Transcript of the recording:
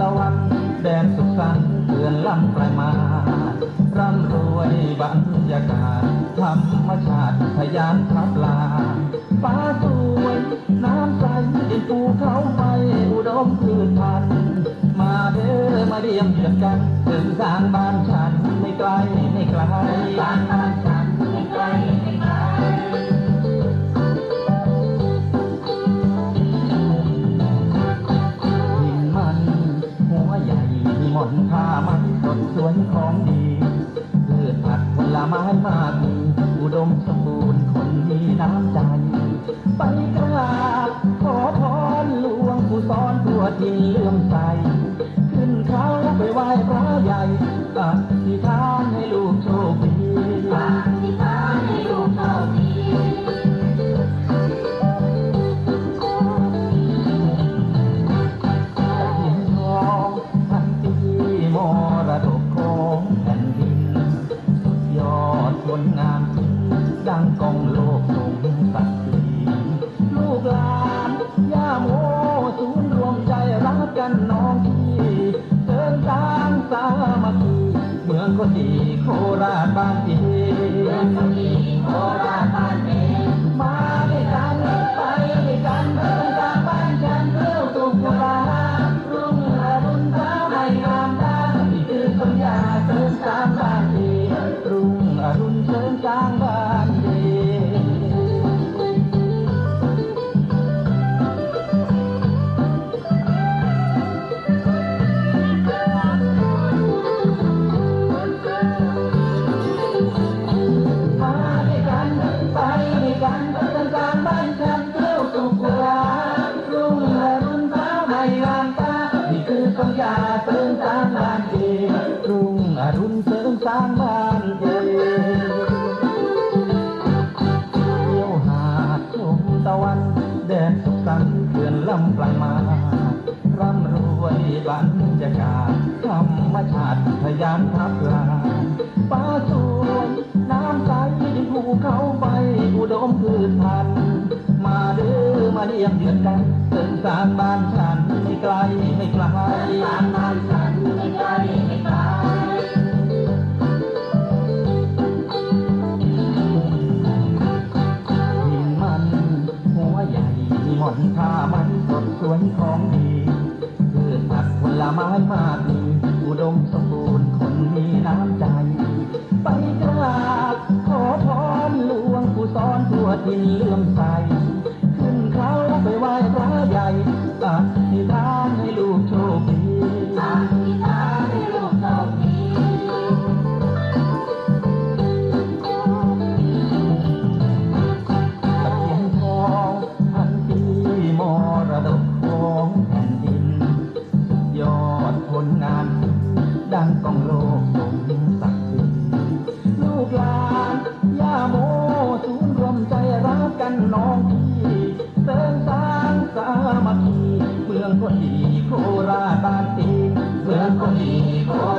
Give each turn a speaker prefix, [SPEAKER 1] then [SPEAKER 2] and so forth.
[SPEAKER 1] ตะวันแดนสุขสันต์เดือนล่ำไกลมาร่ำรวยบรรยากาศธรรมชาติพยานทับลาฟ้าสวยน้ำใสดินภูเขาไปอุดมพืชพันธุ์มาเด้อมาเรียมเยือดกันถึงสร้างบ้าน ของดีพืชผักผลไม้มาก ดังกองโลกทรงศักดิ์ศรีลูกหลานย่าโมศูนย์รวมใจรักกันน้องพี่เดินทางสามัคคีเมืองคนดีโคราชบ้านเองเมืองคนดีโคราชบ้านเองมาด้วยกันไปด้วยกันเดินทางบ้านฉันเพื่อสุขลารุ่งอรุณฟ้าไม่งามตานี่คือสัญญาเสริมสางบ้านดีรุ่งอรุณเสริมสางบ้าน นี่คือสัญญาเสริมสร้างบ้านดีรุ่งอรุณเสริมสร้างบ้านดีเที่ยวหาดชมตะวันแดดสุขสันเขื่อนลำปลายมาร่ำรวยบรรยากาศธรรมชาติพยานทับลาฟ้าสวยน้ำใสดินภูเขาไฟอุดมพืชพันธุ์ มาเด้อมาเยี่ยมเยือนกันเสริมสางบ้านฉันไม่ไกลไม่ไกลสางบ้านฉันไม่ไกลไม่ไกลหินมันหัวใหญ่มีหมอนผ้ามันสดสวยของดีพืชผักผลไม้มากมีอุดมสม ลื่อมใส ขึ้นเขาไปไหว้พระใหญ่อธิษฐานให้ลูกโชคดีอธิษฐานให้ลูกโชคดีตะเคียนทองพันปีมรดกของแผ่นดิน ยอดผลงาน ดังกองโลกสมศักดิ์ คนดีโคราบ้านตีเสืองคนดีโค